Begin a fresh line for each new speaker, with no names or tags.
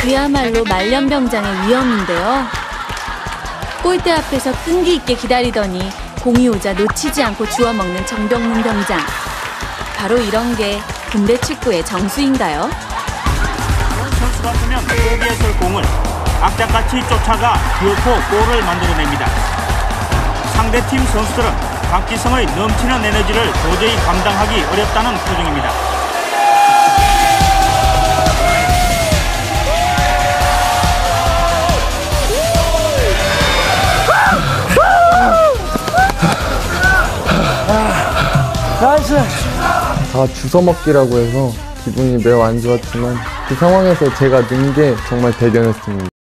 그야말로 말년병장의 위험인데요. 골대 앞에서 끈기 있게 기다리더니 공이 오자 놓치지 않고 주워먹는 정병문 병장. 바로 이런 게 군대 축구의 정수인가요?
선수 같으면 포기했을 공을 악착같이 쫓아가 기어코 골을 만들어냅니다. 상대팀 선수들은 박지성의 넘치는 에너지를 도저히 감당하기 어렵다는 표정입니다.
다 주워먹기라고 해서 기분이 매우 안 좋았지만 그 상황에서 제가 는 게 정말 대견했습니다.